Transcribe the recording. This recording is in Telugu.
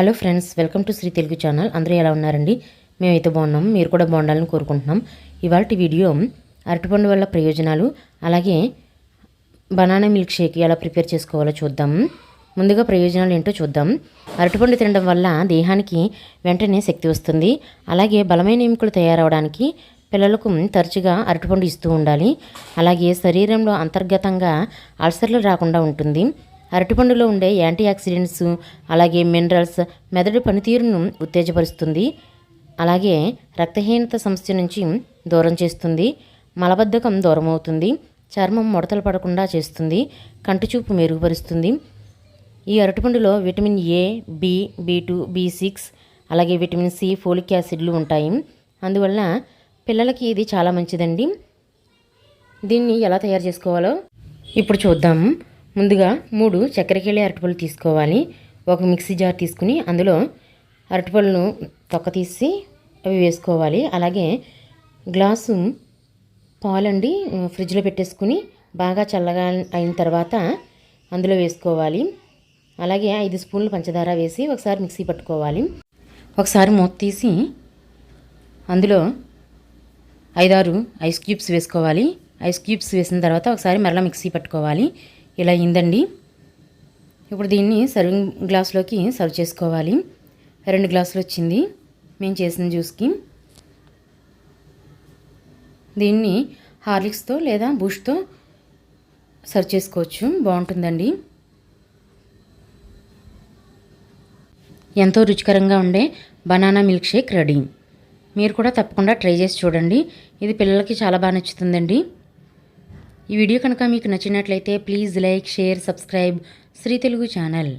Hello friends welcome to Sri Telugu channel. అందరూ ఎలా ఉన్నారండి? మేమైతే బాగున్నాం. మీరు కూడా బాగుండాలని కోరుకుంటున్నాం. ఇవాళ వీడియో అరటిపండు వల్ల ప్రయోజనాలు అలాగే బనానా మిల్క్ షేక్ ఎలా ప్రిపేర్ చేసుకోవాలో చూద్దాం. ముందుగా ప్రయోజనాలు ఏంటో చూద్దాం. అరటిపండు తినడం వల్ల దేహానికి వెంటనే శక్తి వస్తుంది. అలాగే బలమైన ఎముకలు తయారవడానికి పిల్లలకు తరచుగా అరటిపండు ఇస్తూ ఉండాలి. అలాగే శరీరంలో అంతర్గతంగా అల్సర్లు రాకుండా ఉంటుంది. అరటిపండులో ఉండే యాంటీ ఆక్సిడెంట్స్ అలాగే మినరల్స్ మెదడు పనితీరును ఉత్తేజపరుస్తుంది. అలాగే రక్తహీనత సమస్య నుంచి దూరం చేస్తుంది. మలబద్ధకం దూరం అవుతుంది చర్మం ముడతలు పడకుండా చేస్తుంది. కంటిచూపు మెరుగుపరుస్తుంది. ఈ అరటిపండులో vitamin A B B two B six అలాగే విటమిన్ సి ఫోలిక్ యాసిడ్లు ఉంటాయి. అందువల్ల పిల్లలకి ఇది చాలా మంచిదండి. దీన్ని ఎలా తయారు చేసుకోవాలో ఇప్పుడు చూద్దాం. ముందుగా మూడు చక్కెరకేళి అరటిపళ్ళు తీసుకోవాలి. ఒక మిక్సీ జార్ తీసుకుని అందులో అరటిపళ్ళను తొక్క తీసి అవి వేసుకోవాలి. అలాగే గ్లాసు పాలండి ఫ్రిడ్జ్లో పెట్టేసుకుని బాగా చల్లగా అయిన తర్వాత అందులో వేసుకోవాలి. అలాగే ఐదు స్పూన్లు పంచదార వేసి ఒకసారి మిక్సీ పట్టుకోవాలి. ఒకసారి మూత తీసి అందులో ఐదారు ఐస్ క్యూబ్స్ వేసుకోవాలి. ఐస్ క్యూబ్స్ వేసిన తర్వాత ఒకసారి మరలా మిక్సీ పట్టుకోవాలి. ఇలా అయిందండి. ఇప్పుడు దీన్ని సర్వింగ్ గ్లాస్లోకి సర్వ్ చేసుకోవాలి. రెండు గ్లాసులు వచ్చింది. మేము చేసిన జ్యూస్కి దీన్ని హార్లిక్స్తో లేదా బూస్ట్తో సర్వ్ చేసుకోవచ్చు. బాగుంటుందండి. ఎంతో రుచికరంగా ఉండే బనానా మిల్క్ షేక్ రెడీ. మీరు కూడా తప్పకుండా ట్రై చేసి చూడండి. ఇది పిల్లలకి చాలా బాగా నచ్చుతుందండి. ఈ వీడియో కనుక మీకు నచ్చినట్లయితే please like share subscribe. Sri Telugu channel.